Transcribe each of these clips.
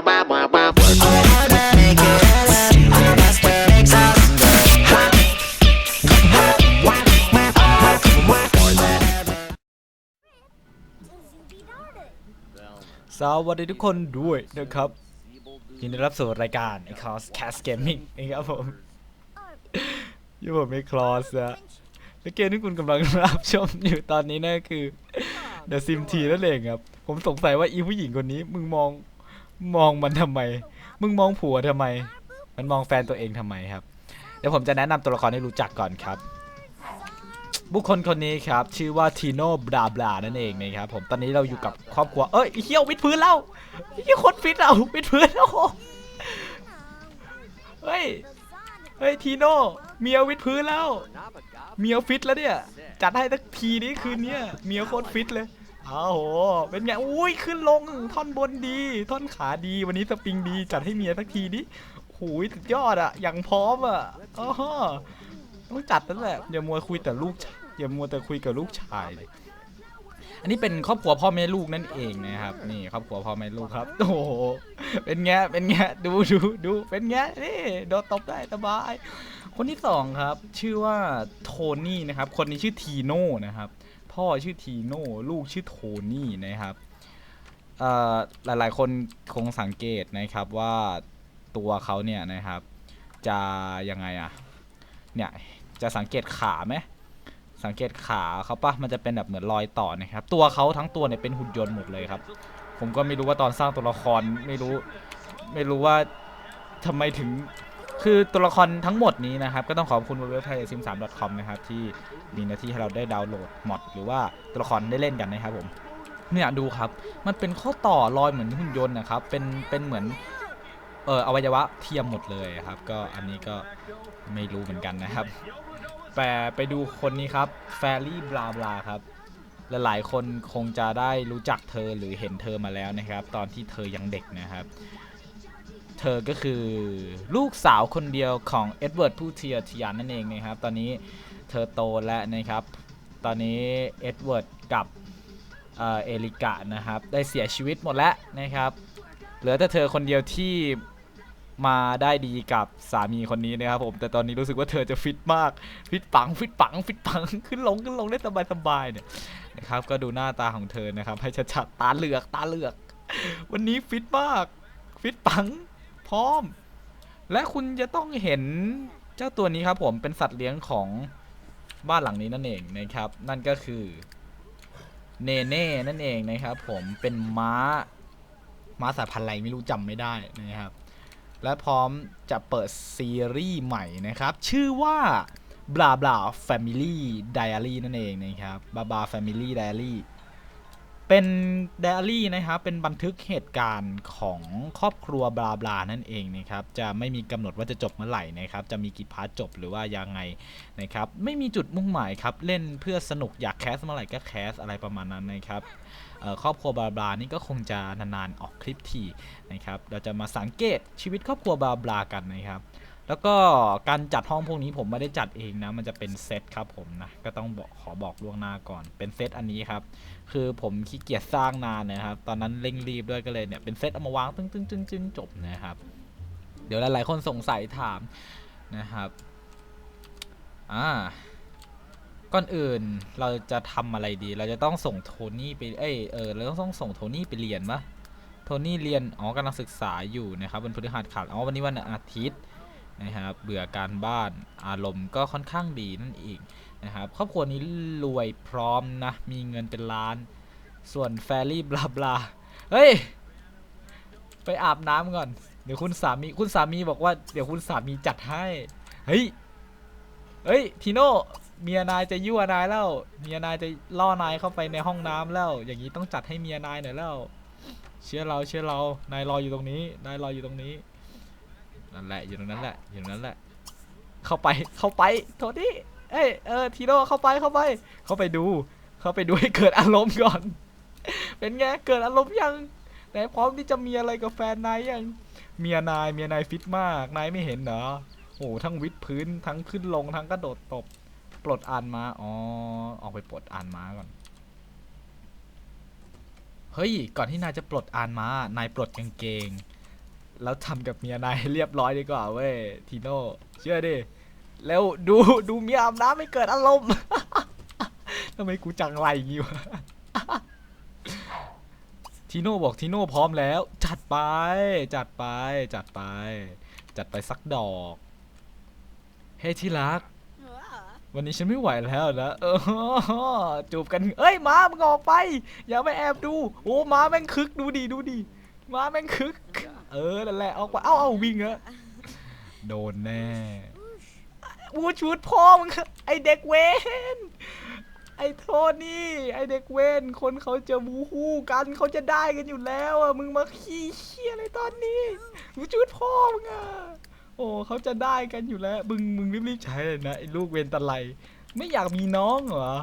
สวัสดีทุกคนด้วยนะครับยินดีรับสู่รายการ i c o s Cast Gaming นะครับผมอยู่ผมไม่คลอสนะและเกมที่คุณกำลังรับชมอยู่ตอนนี้นั่นคือ The Sim T นั่นเองครับ ผมสงสัยว่าอีผู้หญิงคนนี้มึงมอง มองมันทำไม มึงมองผัวทำไม มันมองแฟนตัวเองทำไมครับ เดี๋ยวผมจะแนะนำตัวละครให้รู้จักก่อนครับ บุคคลคนนี้ครับ ชื่อว่าทีโน่บลาบลานั่นเองนะครับผม ตอนนี้เราอยู่กับครอบครัว เอ้ยไอ้เฮียวิดพื้นแล้วไอ้เฮียโคตรฟิตเราวิดพื้นแล้วเฮ้ย เฮ้ยทีโน่เมียวิดพื้นแล้ว เมียฟิตแล้วเนี่ย จัดให้สักทีนี้คืนเนี้ยเมียโคตรฟิตเลย อ้าวโห เป็นไง อุ้ย ขึ้นลง ท่อนบนดี ท่อนขาดี วันนี้สปริงดี จัดให้เมียสักทีนี้หูยสุดยอดอะอย่างพร้อมอะอ๋อต้องจัดนั่นแหละ อย่ามัวคุยแต่ลูก อย่ามัวแต่คุยกับลูกชายเลยอันนี้เป็นครอบครัวพ่อแม่ลูกนั่นเองนะครับ นี่ครอบครัวพ่อแม่ลูกครับ โอ้โห เป็นไงเป็นไงดูดูดูเป็นไงนี่โดนตบได้สบาย คนที่สองครับ ชื่อว่าโทนี่นะครับ คนนี้ชื่อทีโน่นะครับ พ่อชื่อทีโน่ลูกชื่อโทนี่นะครับเอ่อหลายๆคนคงสังเกตนะครับว่าตัวเขาเนี่ยนะครับ จะยังไงอะเนี่ยจะสังเกตขาไหมสังเกตขาเขาปะมันจะเป็นแบบเหมือนรอยต่อนะครับ ตัวเขาทั้งตัวเนี่ยเป็นหุ่นยนต์หมดเลยครับ ผมก็ไม่รู้ว่าตอนสร้างตัวละครไม่รู้ ไม่รู้ว่าทำไมถึง คือตัวละครทั้งหมดนี้นะครับ ก็ต้องขอบคุณเว็บไซต์ sim 3 com นะครับ ที่มีหน้าที่ให้เราได้ดาวน์โหลดมอดหรือว่าตัวละครได้เล่นกันนะครับผมเนี่ยดูครับ มันเป็นข้อต่อรอยเหมือนหุ่นยนต์นะครับ เป็นเป็นเหมือนเอออวัยวะเทียมหมดเลยครับ ก็อันนี้ก็ไม่รู้เหมือนกันนะครับ แต่ไปดูคนนี้ครับแฟรี่บลาบลาครับลหลายๆคนคงจะได้รู้จักเธอหรือเห็นเธอมาแล้วนะครับ ตอนที่เธอยังเด็กนะครับ เธอก็คือลูกสาวคนเดียวของเอ็ดเวิร์ดผู้เทียทียนนั่นเองนะครับ ตอนนี้เธอโตแล้วนะครับ ตอนนี้เอ็ดเวิร์ดกับเอเอลิกะนะครับ ได้เสียชีวิตหมดแล้วนะครับ เหลือแต่เธอคนเดียวที่มาได้ดีกับสามีคนนี้นะครับผมแต่ตอนนี้รู้สึกว่าเธอจะฟิตมากฟิตปังฟิตปังฟิตปังขึ้นลงขึ้นลงได้สบายสบายเนี่ยนะครับก็ดูหน้าตาของเธอนะครับ ให้ชัดๆตาเหลือกตาเหลือก วันนี้ฟิตมากฟิตปัง พร้อม และคุณจะต้องเห็นเจ้าตัวนี้ครับผมเป็นสัตว์เลี้ยงของบ้านหลังนี้นั่นเองนะครับ นั่นก็คือเนเน่นั่นเองนะครับ ผมเป็นม้าม้าสายพันธุ์อะไรไม่รู้จำไม่ได้นะครับ และพร้อมจะเปิดซีรีส์ใหม่นะครับ ชื่อว่า blah blah family diary นั่นเองนะครับ blah blah family diary เป็นไดอารี่นะครับ เป็นบันทึกเหตุการณ์ของครอบครัวบลาบลานั่นเองนะครับ จะไม่มีกำหนดว่าจะจบเมื่อไหร่นะครับ จะมีกี่พาร์ทจบหรือว่ายังไงนะครับ ไม่มีจุดมุ่งหมายครับ เล่นเพื่อสนุกอยากแคสเมื่อไหร่ก็แคสอะไรประมาณนั้นนะครับครอบครัวบลาบลานี่ก็คงจะนานๆออกคลิปทีนะครับ เราจะมาสังเกตชีวิตครอบครัวบลาบลากันนะครับแล้วก็การจัดห้องพวกนี้ผมไม่ได้จัดเองนะ มันจะเป็นเซตครับผมนะ ก็ต้องบอกขอบอกล่วงหน้าก่อน เป็นเซตอันนี้ครับ คือผมขี้เกียจสร้างนานนะครับ ตอนนั้นเร่งรีบด้วยก็เลยเนี่ยเป็นเซตเอามาวางตึ้งตึ้งตึ้งตึ้งจบนะครับ เดี๋ยวหลายๆคนสงสัยถามนะครับ อ่า ก่อนอื่นเราจะทำอะไรดี เราจะต้องส่งโทนี่ไป เอ้ย เออ เราต้องส่งโทนี่ไปเรียนปะโทนี่เรียน อ๋อกำลังศึกษาอยู่นะครับวันพฤหัสขาดอ๋อวันนี้วันอาทิตย์นะครับ เบื่อการบ้าน อารมณ์ก็ค่อนข้างดีนั่นเอง นะครับครอบครัวนี้รวยพร้อมนะ มีเงินเป็นล้าน ส่วนแฟรี่บลาบลาเฮ้ย ไปอาบน้ำก่อน เดี๋ยวคุณสามี คุณสามีบอกว่าเดี๋ยวคุณสามีจัดให้ เฮ้ย เฮ้ยทีโน่เมียนายจะยั่วนายแล้ว เมียนายจะล่อนายเข้าไปในห้องน้ำแล้ว อย่างนี้ต้องจัดให้เมียนายหน่อยแล้ว เชื่อเราเชื่อเรา นายรออยู่ตรงนี้ นายรออยู่ตรงนี้ นั่นแหละอยู่ตรงนั้นแหละอยู่ตรงนั้นแหละ เข้าไปเข้าไปโทษที เอ้ยเออทีโน่เข้าไปเข้าไป เข้าไปดู เข้าไปดูให้เกิดอารมณ์ก่อน เป็นไงเกิดอารมณ์ยังไหนพร้อมที่จะมีอะไรกับแฟนนายยังเมียนายเมียนายฟิตมากนายไม่เห็นเหรอโอ้โหทั้งวิดพื้นทั้งขึ้นลงทั้งกระโดดตบปลดอ่านม้าอ๋อออกไปปลดอ่านม้าก่อนเฮ้ยก่อนที่นายจะปลดอ่านม้านายปลดกางเกง แล้วทำกับเมียนายเรียบร้อยดีกว่าเว้ยทีโน่เชื่อดิ แล้วดูดูเมียอาบน้ำไม่เกิดอารมณ์ ทำไมกูจังไรอย่างงี้วะทีโน่บอกทีโน่พร้อมแล้ว จัดไป จัดไป จัดไป จัดไปสักดอก เฮ้ยที่รัก วันนี้ฉันไม่ไหวแล้วนะเออจูบกันเอ้ยม้ามึงออกไป อย่าไปแอบดู โอ้ม้าแม่งคึกดูดิดูดิม้าแม่งคึก เออนั่นแหละออกไปเอ้าเอ้าวิ่งเหรอะโดนแน่ วูชุดพ่อมึงไอเด็กเวนไอโทษนี่ ไอเด็กเวนคนเขาจะบูฮู้กันเขาจะได้กันอยู่แล้วอะมึงมาขี้เชี่ยอะไรตอนนี้วูชุดพ่อมึงอะโอ้เขาจะได้กันอยู่แล้ว มึงมึงรีบๆใช้เลยนะไอลูกเวนตะไลไม่อยากมีน้องเหรอ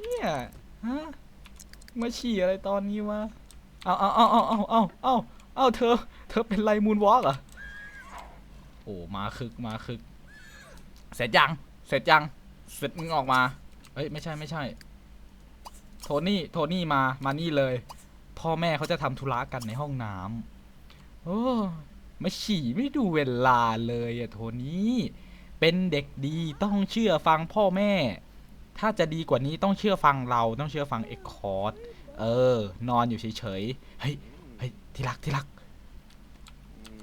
เนี่ยฮะมาฉี่อะไรตอนนี้วะเอาเอาเอาเอาเอาเอาเอาเอาเธอ เธอเป็นไรมูนวอล์กเหรอโอ้มาคึกมาคึก เสร็จยังเสร็จยังเสร็จมึงออกมาเอ้ยไม่ใช่ไม่ใช่ โทนี่โทนี่มามานี่เลย พ่อแม่เขาจะทำธุระกันในห้องน้ำโอ้มาฉี่ไม่ดูเวลาเลยอะโทนี่เป็นเด็กดีต้องเชื่อฟังพ่อแม่ ถ้าจะดีกว่านี้ต้องเชื่อฟังเราต้องเชื่อฟังเอ็กคอร์ดเออ นอนอยู่เฉยๆเฮ้ยเฮ้ยที่รักที่รัก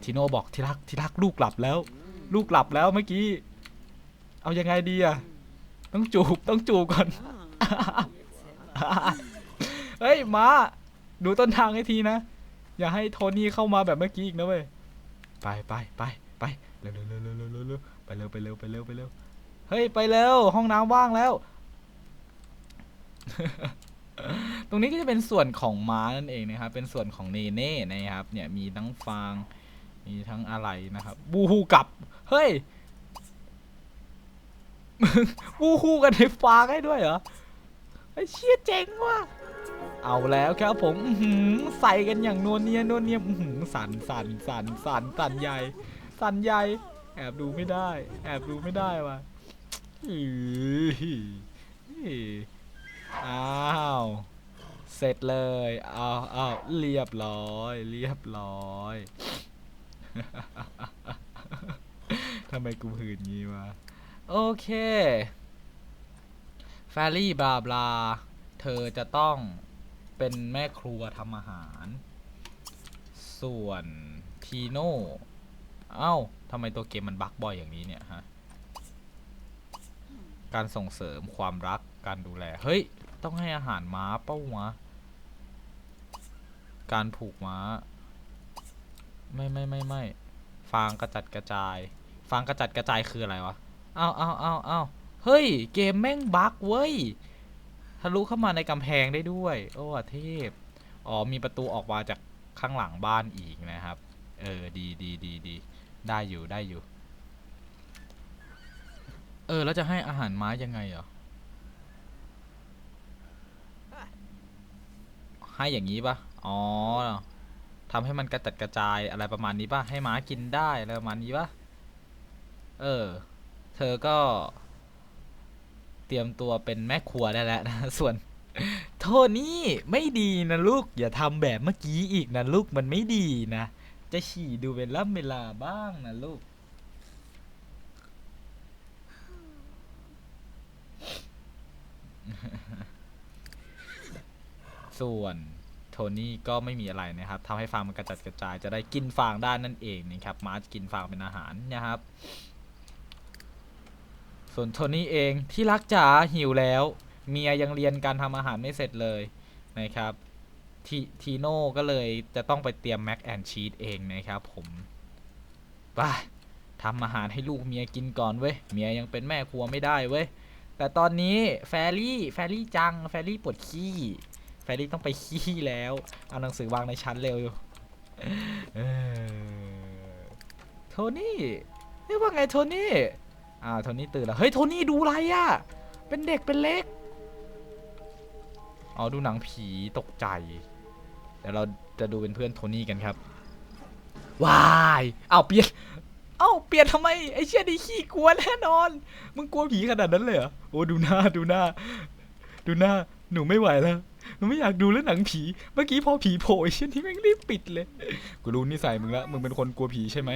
ทีโน่บอกที่รักที่รักลูกหลับแล้ว ลูกหลับแล้วเมื่อกี้ เอายังไงดีอะต้องจูบต้องจูบก่อน เฮ้ยมาดูต้นทางให้ทีนะ อย่าให้โทนี่เข้ามาแบบเมื่อกี้อีกนะเว้ย ไปไปไปไปเร็วเร็วเร็วเร็วเร็วเร็วเร็วไปเร็วไปเร็วไปเร็วไปเร็ว เฮ้ยไปเร็วห้องน้ำว่างแล้ว ตรงนี้ก็จะเป็นส่วนของม้านั่นเองนะครับ เป็นส่วนของเนเน่นะครับ เนี่ยมีทั้งฟาง มีทั้งอะไรนะครับ บูฮูกลับ เฮ้ย มึงบูฮูกันในฟ้าให้ด้วยเหรอไอ้เชี่ยเจ๋งว่ะเอาแล้วครับผมใส่กันอย่างนวลเนียนวลเนียอื้อหือสันสันสันสันสันใหญ่ สันใหญ่ แอบดูไม่ได้ แอบดูไม่ได้ว่ะอื้อออ้าว เสร็จเลยอ้าวอ้าวเรียบร้อย เรียบร้อยทำไมกูหืนงี้วะ โอเคแฟรี่บลาบลา เธอจะต้องเป็นแม่ครัวทำอาหาร ส่วนทีโน่เอ้าทำไมตัวเกมมันบั๊กบ่อยอย่างนี้เนี่ยฮะ การส่งเสริมความรักการดูแล เฮ้ย ต้องให้อาหารม้าเป้าวะการผูกม้า ไม่ไม่ไม่ไม่ฟางกระจัดกระจาย ฟางกระจัดกระจายคืออะไรวะ เอ้าเอ้าเอ้าเอาเฮ้ย เกมแม่งบั๊กเว้ย ทะลุเข้ามาในกำแพงได้ด้วย โอ้เทพ อ๋อ มีประตูออกมาจากข้างหลังบ้านอีกนะครับ เออ ดีดีดีดี ได้อยู่ ได้อยู่ เออ แล้วจะให้อาหารม้ายังไงเหรอ ให้อย่างนี้ปะอ๋อทำให้มันกระจัดกระจายอะไรประมาณนี้ปะให้ม้ากินได้อะไรประมาณนี้ปะเออ เธอก็ เตรียมตัวเป็นแม่ครัวได้แล้วนะ ส่วน โทนี่ไม่ดีนะลูก อย่าทำแบบเมื่อกี้อีกนะลูกมันไม่ดีนะ จะฉี่ดูเวลาเวลาบ้างนะลูก ส่วนโทนี่ก็ไม่มีอะไรนะครับทำให้ฟางมันกระจัดกระจายจะได้กินฟางได้นั่นเองนะครับ มาจะกินฟางเป็นอาหารนะครับ ส่วนโทนี่เองที่รักจ๋าหิวแล้ว เมียยังเรียนการทำอาหารไม่เสร็จเลยนะครับทีทีโน่ก็เลยจะต้องไปเตรียมแม็กแอนชีสเองนะครับผมไปทำอาหารให้ลูกเมียกินก่อนเว้ย เมียยังเป็นแม่ครัวไม่ได้เว้ย แต่ตอนนี้แฟรี่ แฟรี่จัง แฟรี่ปวดขี้ แฟรี่ต้องไปขี้แล้ว เอาหนังสือวางในชั้นเร็วเออโทนี่เรียกว่าไงโทนี่ อ่าโทนี่ตื่นแล้ว เฮ้ยโทนี่ดูอะไรอะเป็นเด็กเป็นเล็ก อ๋อดูหนังผีตกใจ เดี๋ยวเราจะดูเป็นเพื่อนโทนี่กันครับ วายเอาเปลี่ยนเอ้าเปลี่ยนทำไมไอ้เชี่ยนี่ขี้กลัวแน่นอน มึงกลัวผีขนาดนั้นเลยเหรอ โอ้ดูหน้าดูหน้า ดูหน้าหนูไม่ไหวแล้วมึงไม่อยากดูเรื่องหนังผี เมื่อกี้พอผีโผล่ไอ้เชี่ยนี่แม่งรีบปิดเลย กูรู้นิสัยมึงละ มึงเป็นคนกลัวผีใช่ไหม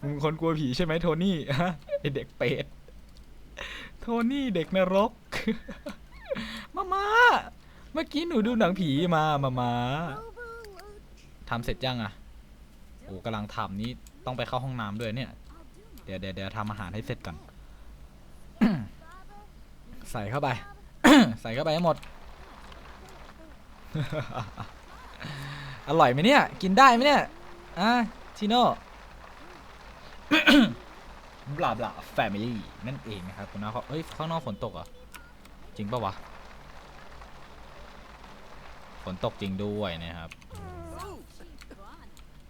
มึงคนกลัวผีใช่ไหมโทนี่ฮะไอเด็กเป็ดโทนี่เด็กนรกมามาเมื่อกี้หนูดูหนังผีมามามาทำเสร็จยังอะโอ้กำลังทำนี่ต้องไปเข้าห้องน้ำด้วยเนี่ย เดี๋ยวเดี๋ยวเดี๋ยวทำอาหารให้เสร็จก่อนใส่เข้าไป ใส่เข้าไปให้หมด อร่อยไหมเนี่ย กินได้ไหมเนี่ยอะชิโน่ บลาบลาแฟมิลี่นั่นเองนะครับคุณน้าเขาเฮ้ยข้างนอกฝนตกเหรอะจริงปะวะฝนตกจริงด้วยนะครับ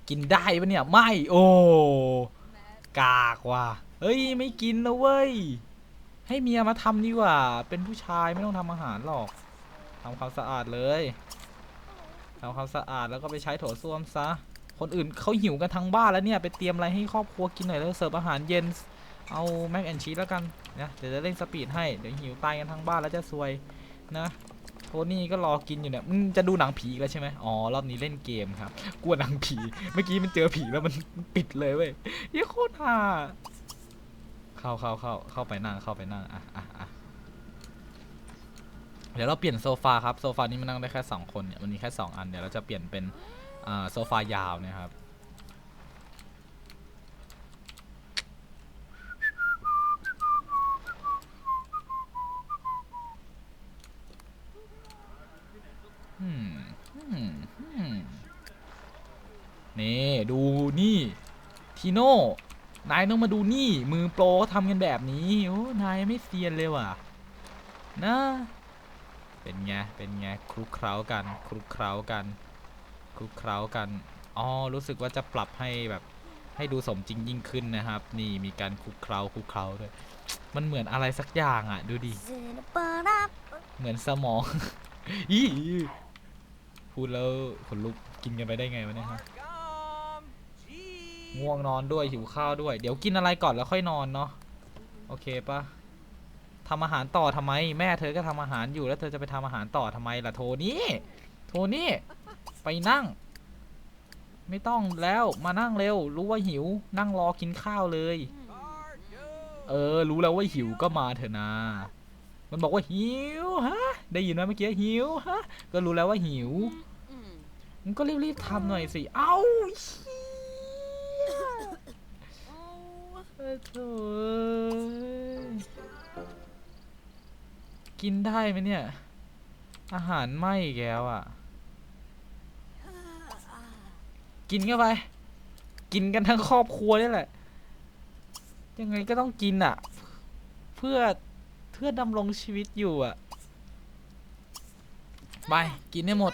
กินได้ปะเนี่ยไม่โอ้กากว่ะเฮ้ยไม่กินนะเว้ยให้เมียมาทำดีกว่า เป็นผู้ชายไม่ต้องทำอาหารหรอกทำความสะอาดเลยทำความสะอาดแล้วก็ไปใช้โถส้วมซะ คนอื่นเขาหิวกันทั้งบ้านแล้วเนี่ยไปเตรียมอะไรให้ครอบครัวกินหน่อยแล้วเสิร์ฟอาหารเย็นเอาแม็กแอนชีสแล้วกันนะเดี๋ยวจะเร่งสปีดให้เดี๋ยวหิวตายกันทั้งบ้านแล้วจะซวยนะโทนี่ก็รอกินอยู่เนี่ยมึงจะดูหนังผีอีกแล้วใช่ไหมอ๋อรอบนี้เล่นเกมครับกลัวหนังผีเมื่อกี้มันเจอผีแล้วมันปิดเลยเว้ยเหี้ยโคตรห่าเข้าเข้าเข้าเข้าไปนั่งเข้าไปนั่งอะอะอะเดี๋ยวเราเปลี่ยนโซฟาครับโซฟานี้มันนั่งได้แค่สองคนเนี่ยมันมีแค่สองอันเดี๋ยวเราจะเปลี่ยนเป็น โซฟายาวนะครับอืมอืมอืมนี่ดูนี่ ทีโน่ นายต้องมาดูนี่ มือโปรทำกันแบบนี้ โอ้ นายไม่เซียนเลยว่ะ นะ เป็นไง เป็นไง คลุกเคล้ากัน คลุกเคล้ากัน คลุกเคล้ากันอ๋อรู้สึกว่าจะปรับให้แบบให้ดูสมจริงยิ่งขึ้นนะครับ นี่มีการคลุกเคล้าคลุกเคล้าด้วยมันเหมือนอะไรสักอย่างอะ ดูดิเหมือนสมองอีพูดแล้วขนลุกกินกันไปได้ไงวะเนี่ยฮะง่วงนอนด้วยหิวข้าวด้วย เดี๋ยวกินอะไรก่อนแล้วค่อยนอนเนาะโอเคปะทำอาหารต่อทำไม แม่เธอก็ทำอาหารอยู่แล้วเธอจะไปทำอาหารต่อทำไมล่ะโทนี่โทนี่ ไปนั่ง ไม่ต้องแล้วมานั่งเร็ว รู้ว่าหิว นั่งรอกินข้าวเลย เออ รู้แล้วว่าหิวก็มาเถอะนะ มันบอกว่าหิวฮะ ได้ยินไหมเมื่อกี้หิวฮะ ก็รู้แล้วว่าหิวมันก็รีบๆทำหน่อยสิ เอ้าเหี้ยเออโถ่เอ้ยกินได้ไหมเนี่ย อาหารไหม้อีกแล้วอะ กินเข้าไป กินกันทั้งครอบครัวนี่แหละ ยังไงก็ต้องกินอะ เพื่อเพื่อดำรงชีวิตอยู่อะ ไป กินให้หมด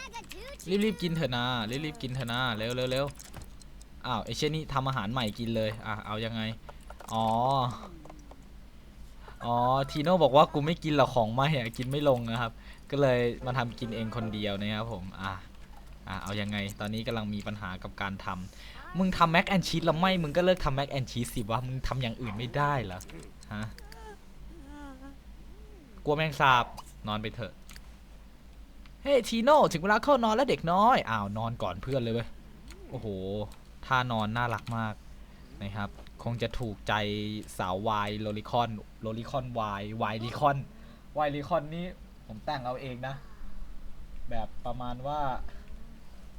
รีบๆกินเถอะนะ รีบๆกินเถอะนะ เร็วเร็วเร็วอ้าวไอเช่นนี้ทำอาหารใหม่กินเลย อะ เอายังไง อ๋อ อ๋อ ทีโน่บอกว่ากูไม่กินหรอกของไม่อะกินไม่ลงนะครับ ก็เลยมาทำกินเองคนเดียวนะครับผม อะ อะเอายังไง ตอนนี้กำลังมีปัญหากับการทำมึงทำแม็กแอนชีสแล้วไม่ มึงก็เลิกทำแม็กแอนชีสสิวะ มึงทำอย่างอื่นไม่ได้เหรอ ฮะ กลัวแมงสาบ นอนไปเถอะ เฮ้ยทีโน่ถึงเวลาเข้านอนแล้วเด็กน้อย อ้าว นอนก่อนเพื่อนเลยเว้ย โอ้โหท่านอนน่ารักมากนะครับ คงจะถูกใจสาววายโลลิคอนโลลิคอนวายวายลิคอนวายลิคอนนี่ผมแต่งเอาเองนะ แบบประมาณว่า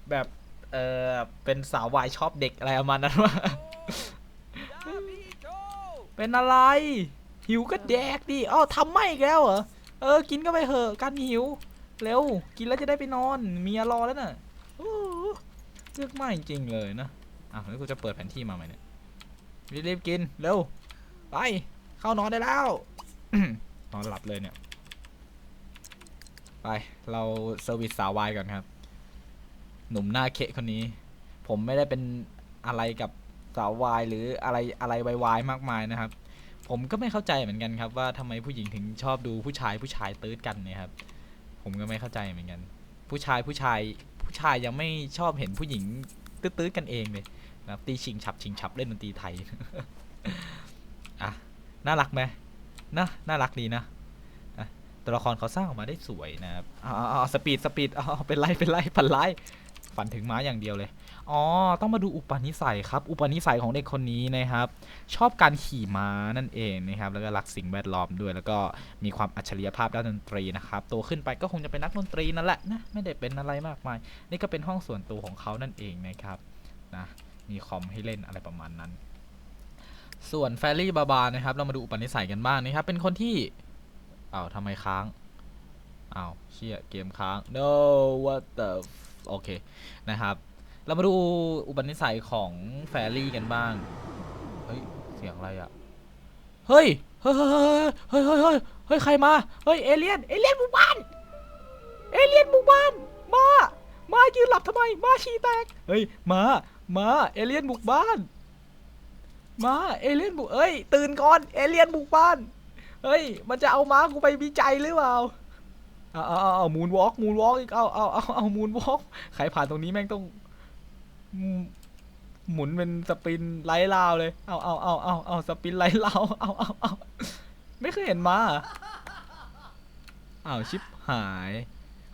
แบบเออเป็นสาววายชอบเด็กอะไรประมาณนั้นว่าเป็นอะไร หิวก็แดกดิอ้าวทำไม่อีกแล้วเหรอเออกินก็ไปเหอะกันหิวเร็วกินแล้วจะได้ไปนอนเมียรอแล้วน่ะโอ้โหเลือกไม่จริงๆเลยนะอะแล้วกูจะเปิดแผนที่มาไหมเนี่ยรีบๆกินเร็วไปเข้านอนได้แล้วนอนหลับเลยเนี่ย ไป เราเซอร์วิสสาววายก่อนครับ หนุ่มหน้าเคะคนนี้ ผมไม่ได้เป็นอะไรกับสาววายหรืออะไรอะไรวายๆมากมายนะครับ ผมก็ไม่เข้าใจเหมือนกันครับ ว่าทำไมผู้หญิงถึงชอบดูผู้ชายผู้ชายตื้ดกันเนี่ยครับ ผมก็ไม่เข้าใจเหมือนกัน ผู้ชายผู้ชายผู้ชายยังไม่ชอบเห็นผู้หญิงตื้ดๆกันเองเลยนะครับตีชิงฉับชิงฉับเล่นดนตรีไทยอะน่ารักไหมนะน่ารักดีนะตัวละครเขาสร้างออกมาได้สวยนะครับอาเอสปีดสปีดอาเอเป็นไรเป็นไรพันไล่ ฝันถึงม้าอย่างเดียวเลย อ๋อ ต้องมาดูอุปนิสัยครับ อุปนิสัยของเด็กคนนี้นะครับ ชอบการขี่ม้านั่นเองนะครับ แล้วก็รักสิ่งแวดล้อมด้วย แล้วก็มีความอัจฉริยภาพด้านดนตรีนะครับ โตขึ้นไปก็คงจะเป็นนักดนตรีนั่นแหละนะ ไม่ได้เป็นอะไรมากมาย นี่ก็เป็นห้องส่วนตัวของเขานั่นเองนะครับ นะ มีคอมให้เล่นอะไรประมาณนั้น ส่วนแฟรี่บาบานะครับ เรามาดูอุปนิสัยกันบ้างนะครับ เป็นคนที่อ้าวทำไมค้างอ้าวเชี่ยเกมค้าง no what the โอเคนะครับ เรามาดูอุปนิสัยของแฟรี่กันบ้าง เฮ้ย เสียงอะไรอะเฮ้ย เฮ้ย เฮ้ย เฮ้ย เฮ้ย เฮ้ยเฮ้ยใครมา เฮ้ย เอเลี่ยน เอเลี่ยนหมู่บ้าน เอเลี่ยนหมู่บ้าน มา มายืนหลับทำไม มาฉี่แตก เฮ้ย มา มา เอเลี่ยนบุกบ้าน มา เอเลี่ยนบุกเอ้ย ตื่นก่อน เอเลี่ยนบุกบ้าน เฮ้ย มันจะเอาม้ากูไปวิจัยหรือเปล่า เอาเอาเอาเอามูนวอล์กมูนวอล์กอีกเอาเอาเอาเอามูนวอล์กใครผ่านตรงนี้แม่งต้อง หมุนเป็นสปินไล่ลาวเลย เอาเอาเอาเอาเอาสปินไล่ลาวเอาเอาเอาไม่เคยเห็นมาเออ้าวชิปหาย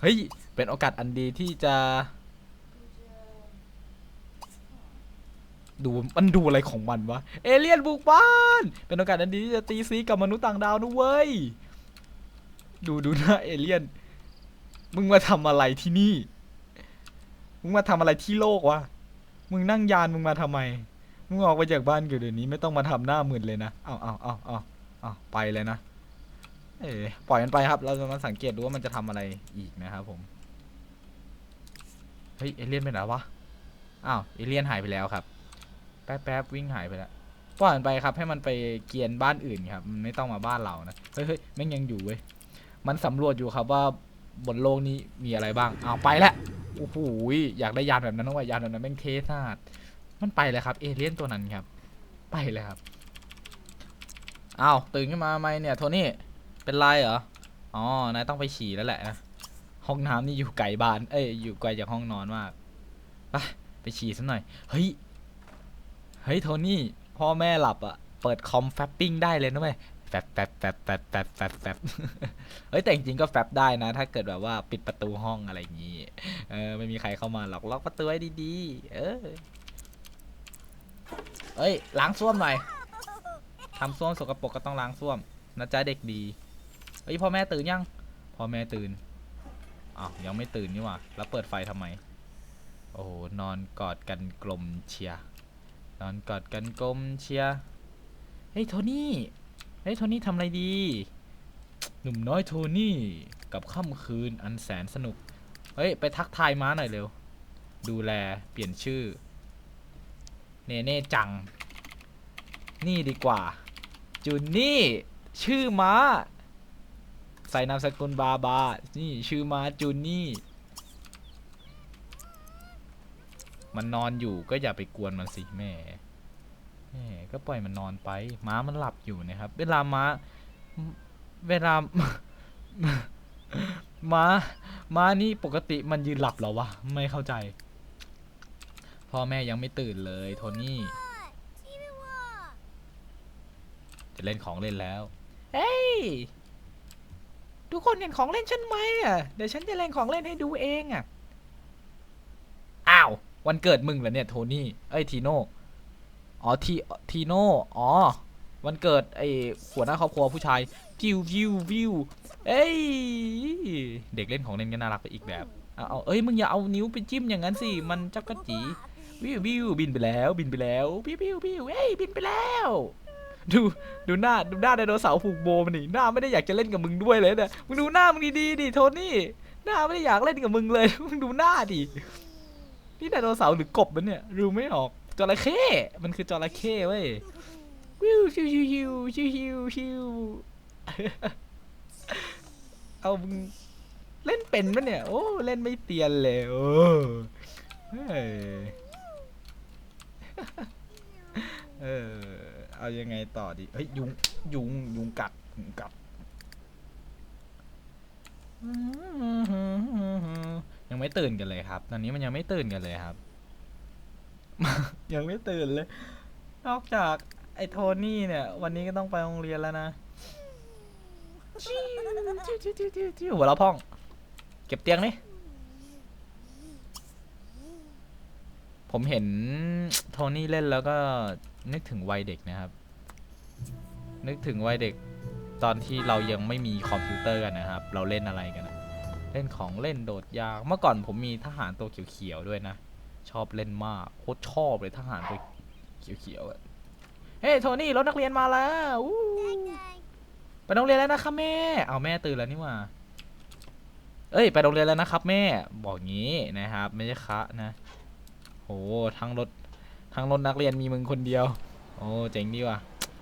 เฮ้ย เป็นโอกาสอันดีที่จะ ดูมันดูอะไรของมันวะ เอเลี่ยนบุกบ้าน เป็นโอกาสอันดีที่จะตีซีกับมนุษย์ต่างดาวนะเว้ย ดูดูหน้าเอเลี่ยน มึงมาทำอะไรที่นี่ มึงมาทำอะไรที่โลกวะ มึงนั่งยานมึงมาทำไม มึงออกไปจากบ้านกูเดี๋ยวนี้ไม่ต้องมาทำหน้ามึนเลยนะ เอาเอาเอาเอาเอาไปเลยนะ เอ๋ปล่อยมันไปครับ เราจะมาสังเกตดูว่ามันจะทำอะไรอีกนะครับผม เฮ้ยเอเลี่ยนไปไหนวะ อ้าวเอเลี่ยนหายไปแล้วครับ แป๊บแป๊บวิ่งหายไปแล้วปล่อยมันไปครับให้มันไปเกียนบ้านอื่นครับ มันไม่ต้องมาบ้านเรานะ เฮ้ยเฮ้ยแม่งยังอยู่เว้ย มันสำรวจอยู่ครับว่าบนโลกนี้มีอะไรบ้างเอาไปแล้วโอ้โหอยากได้ยานแบบนั้นต้องว่ายานแบบนั้นแม่งเทสาดมันไปเลยครับ เอเลี่ยนตัวนั้นครับ ไปเลยครับเอาตื่นขึ้นมาไหมเนี่ยโทนี่เป็นไรเหรออ๋อนายต้องไปฉี่แล้วแหละนะห้องน้ำนี่อยู่ไกลบ้านเอ้ยอยู่ไกลจากห้องนอนมากไปไปฉี่สักหน่อยเฮ้ยเฮ้ยโทนี่พ่อแม่หลับอะเปิดคอมแฟบปิ้งได้เลยนะเว้ย แฟบแฟบแฟบแฟบแฟบแฟบแฟบเฮ้ยแต่จริงๆก็แฟบได้นะ ถ้าเกิดแบบว่าปิดประตูห้องอะไรอย่างงี้ เออไม่มีใครเข้ามาหรอกล็อกประตูไว้ดีๆ เออเอ้ยล้างส้วมหน่อยทำส้วมสกปรกก็ต้องล้างส้วมนะจ๊ะเด็กดีเฮ้ยพ่อแม่ตื่นยังพ่อแม่ตื่นอ้าวยังไม่ตื่นนี่หว่าแล้วเปิดไฟทำไม โอ้โหนอนกอดกันกลมเชียนอนกอดกันกลมเชียเฮ้ยโทนี่ เฮ้ยโทนี่ทำอะไรดี หนุ่มน้อยโทนี่กับค่ำคืนอันแสนสนุก เฮ้ย ไปทักทายม้าหน่อยเร็ว ดูแลเปลี่ยนชื่อ เนเน่จัง นี่ดีกว่า จุนนี่ ชื่อม้า ใส่นามสกุลบาบา นี่ชื่อม้าจุนนี่ มันนอนอยู่ก็อย่าไปกวนมันสิแม่ ก็ปล่อยมันนอนไป ม้ามันหลับอยู่นะครับ เวลาม้า เวลา ม้า ม้านี่ปกติมันยืนหลับหรอวะ ไม่เข้าใจ พ่อแม่ยังไม่ตื่นเลยโทนี่ จะเล่นของเล่นแล้ว เฮ้ย ทุกคนเห็นของเล่นฉันไหมอะ เดี๋ยวฉันจะเล่นของเล่นให้ดูเองอะ อ้าว วันเกิดมึงเหรอเนี่ยโทนี่ เอ้ยทีโน่ อ๋อทีทีโน่อ๋อวันเกิดไอหัวหน้าครอบครัวผู้ชายวิววิววิวเอ้ยเด็กเล่นของเล่นก็น่ารักไปอีกแบบเอาเอาเอ้ยมึงอย่าเอานิ้วไปจิ้มอย่างนั้นสิมันจักกะจีวิววิวบินไปแล้วบินไปแล้ววิววิววิวเอ้ยบินไปแล้วดูดูหน้าดูหน้าไดโนเสาร์ผูกโบมันนี่หน้าไม่ได้อยากจะเล่นกับมึงด้วยเลยนี่ยมึงดูหน้ามึงดีๆดิโทนี่หน้าไม่ได้อยากเล่นกับมึงเลยมึงดูหน้าดินี่ไดโนเสาร์หรือกบมันเนี่ยรู้ไม่ออก จระเข้มันคือจระเข้เว้ยวิวชิวชิวชิวชิวชิวชิวเอามึงเล่นเป็นปะเนี่ย โอ้ เล่นไม่เตียนเลยโอ้เฮ้ยเออ เอายังไงต่อดี เฮ้ย ยุง ยุง ยุงกัดยุงกัด ยังไม่ตื่นกันเลยครับ ตอนนี้มันยังไม่ตื่นกันเลยครับ ยังไม่ตื่นเลย นอกจากไอ้โทนี่เนี่ย วันนี้ก็ต้องไปโรงเรียนแล้วนะจิ้วจิ้วจิ้วจิ้วจิ้วหัวเราะพ่อง เก็บเตียงนี่ผมเห็นโทนี่เล่นแล้วก็นึกถึงวัยเด็กนะครับ นึกถึงวัยเด็กตอนที่เรายังไม่มีคอมพิวเตอร์กันนะครับ เราเล่นอะไรกันอะเล่นของเล่นโดดยางเมื่อก่อนผมมีทหารตัวเขียวๆด้วยนะ ชอบเล่นมากโคตรชอบเลยทหารตัวเขียวๆอะเฮ้ยโทนี่รถนักเรียนมาแล้วอู้ไปโรงเรียนแล้วนะครับแม่ เอาแม่ตื่นแล้วนี่ว่าเอ้ยไปโรงเรียนแล้วนะครับแม่บอกงี้นะครับ ไม่ใช่คะนะโหทั้งรถทั้งรถนักเรียนมีมึงคนเดียว โอ้เจ๋งดีว่ะ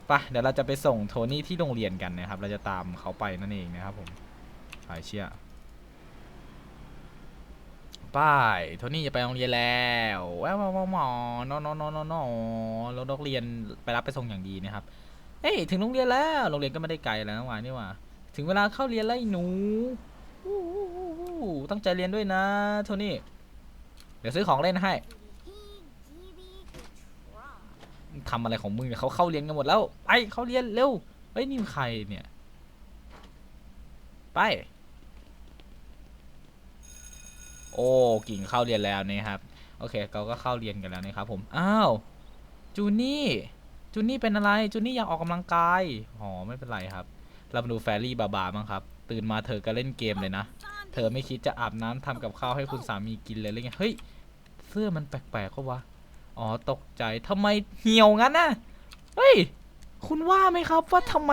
ไปเดี๋ยวเราจะไปส่งโทนี่ที่โรงเรียนกันนะครับ เราจะตามเขาไปนั่นเองนะครับผมไปเชี่ย ป้ายโทนี่จะไปโรงเรียนแล้วแว้าวว้าวหมอนอนนอนนอนนอนรถนักเรียนไปรับไปส่งอย่างดีนะครับเฮ้ยถึงโรงเรียนแล้วโรงเรียนก็ไม่ได้ไกลแล้วนะวานี่ว่าถึงเวลาเข้าเรียนแล้วหนูอู้หูหูหูตั้งใจเรียนด้วยนะโทนี่เดี๋ยวซื้อของเล่นให้ทำอะไรของมึงเนี่ยเขาเข้าเรียนกันหมดแล้วไปเข้าเรียนเร็วเฮ้ยนี่ใครเนี่ย ไป โอ้กิ่งเข้าเรียนแล้วนะครับโอเคเขาก็เข้าเรียนกันแล้วนะครับผมอ้าวจูนี่จูนี่เป็นอะไรจูนี่อยากออกกำลังกายอ๋อไม่เป็นไรครับ เรามาดูแฟรี่บาบาบ้างครับ ตื่นมาเธอก็เล่นเกมเลยนะ เธอไม่คิดจะอาบน้ำทำกับข้าวให้คุณสามีกินเลยหรือไงเฮ้ยเสื้อมันแปลกๆเขาวะอ๋อตกใจทำไมเหี่ยวงั้นน่ะเฮ้ยคุณว่าไหมครับว่าทำไม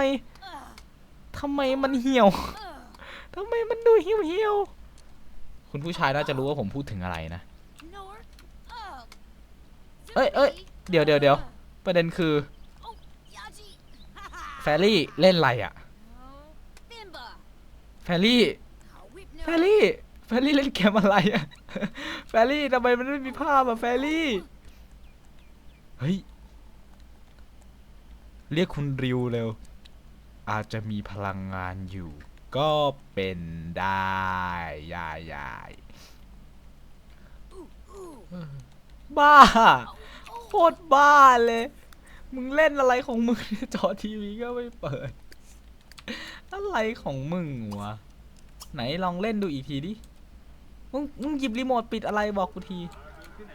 ทำไมมันเหี่ยวทำไมมันดูเหี่ยวเหี่ยว คุณผู้ชายน่าจะรู้ว่าผมพูดถึงอะไรนะ เอ้ยเอ้ยเดี๋ยวเดี๋ยวเดี๋ยวประเด็นคือ แฟรี่เล่นอะไรอะแฟรี่ แฟรี่ แฟรี่เล่นเกมอะไรอะแฟรี่ทำไมมันไม่มีภาพอะแฟรี่ เฮ้ย เรียกคุณริวเร็ว อาจจะมีพลังงานอยู่ ก็เป็นได้ยายยายบ้า โคตรบ้าเลย มึงเล่นอะไรของมึงจอทีวีก็ไม่เปิด อะไรของมึงวะ ไหนลองเล่นดูอีกทีดิ มึงมึงหยิบรีโมทปิดอะไรบอกกูที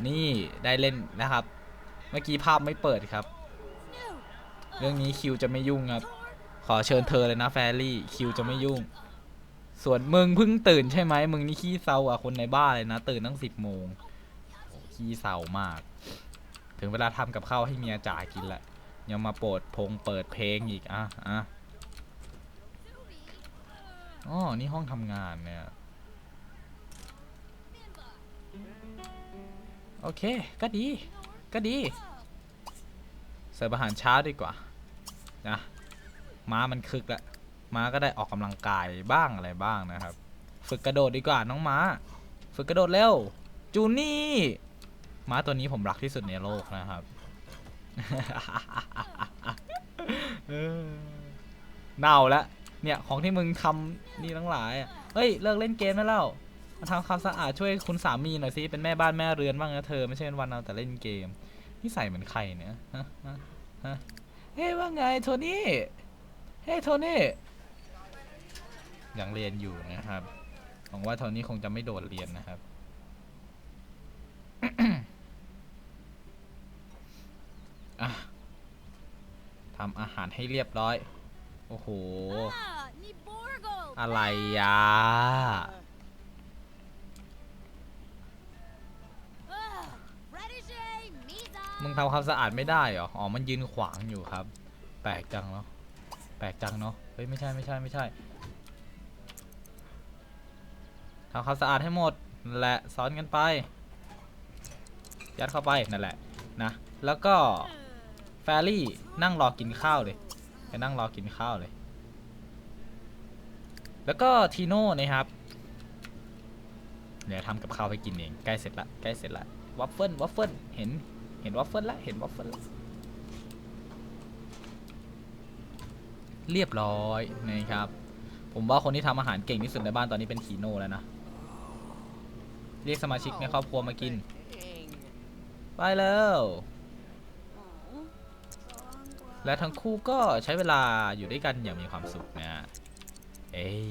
นี่ได้เล่นนะครับ เมื่อกี้ภาพไม่เปิดครับ เรื่องนี้คิวจะไม่ยุ่งครับ ขอเชิญเธอเลยนะแฟรี่คิวจะไม่ยุ่ง ส่วนมึงเพิ่งตื่นใช่ไหมมึงนี่ขี้เศร้าอะคนในบ้านเลยนะ ตื่นตั้งสิบโมงขี้เศร้ามาก ถึงเวลาทำกับข้าวให้เมียจ่ากินละยังมาโปรดพงเปิดเพลงอีกอะอะอ๋อนี่ห้องทำงานเนี่ยโอเค ก็ดี ก็ดี เสิร์ฟอาหารเช้าดีกว่า นะ ม้ามันคึกละม้าก็ได้ออกกำลังกายบ้างอะไรบ้างนะครับ ฝึกกระโดดดีกว่าน้องม้า ฝึกกระโดดเร็วจูนี่ม้าตัวนี้ผมรักที่สุดในโลกนะครับเน่าแล้วเนี่ยของที่มึงทำนี่ทั้งหลายอะเฮ้ยเลิกเล่นเกมได้แล้วมาทำความสะอาดช่วยคุณสามีหน่อยสิเป็นแม่บ้านแม่เรือนบ้างนะเธอไม่ใช่วันเอาแต่เล่นเกมนี่ใส่เหมือนใครเนี่ยฮะฮะเฮ้ยว่าไงโทนี่ เฮ้ยโทนี่ยังเรียนอยู่นะครับหวังว่าโทนี่คงจะไม่โดดเรียนนะครับ ทำอาหารให้เรียบร้อย โอ้โห อะไรอะมึงทำความสะอาดไม่ได้เหรอ อ๋อ มันยืนขวางอยู่ครับ แปลกจังเนาะ แปลกจังเนาะ เฮ้ย ไม่ใช่ไม่ใช่ไม่ใช่ทำความสะอาดให้หมดแหละซ้อนกันไป ยัดเข้าไปนั่นแหละนะ แล้วก็แฟรี่นั่งรอกินข้าวเลยไปนั่งรอกินข้าวเลย แล้วก็ทีโน่นะครับ เดี๋ยวทำกับข้าวให้กินเอง ใกล้เสร็จละ ใกล้เสร็จละ วัฟเฟิล วัฟเฟิล เห็น เห็นวัฟเฟิลล้วเห็นวัฟเฟิลล้ว เรียบร้อยนะครับ ผมว่าคนที่ทำอาหารเก่งที่สุดในบ้านตอนนี้เป็นทีโน่แล้วนะ เรียกสมาชิกในครอบครัวมากิน ไปแล้ว และทั้งคู่ก็ใช้เวลาอยู่ด้วยกันอย่างมีความสุขนะ เอ้ย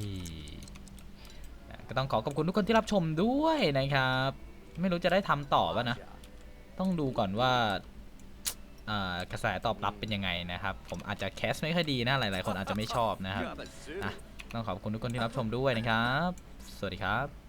ก็ต้องขอขอบคุณทุกคนที่รับชมด้วยนะครับ ไม่รู้จะได้ทำต่อป่ะนะ ต้องดูก่อนว่า กระแสตอบรับเป็นยังไงนะครับ ผมอาจจะแคสไม่ค่อยดีนะหลาย ๆ คนอาจจะไม่ชอบนะครับอะต้องขอบคุณทุกคนที่รับชมด้วยนะครับ สวัสดีครับ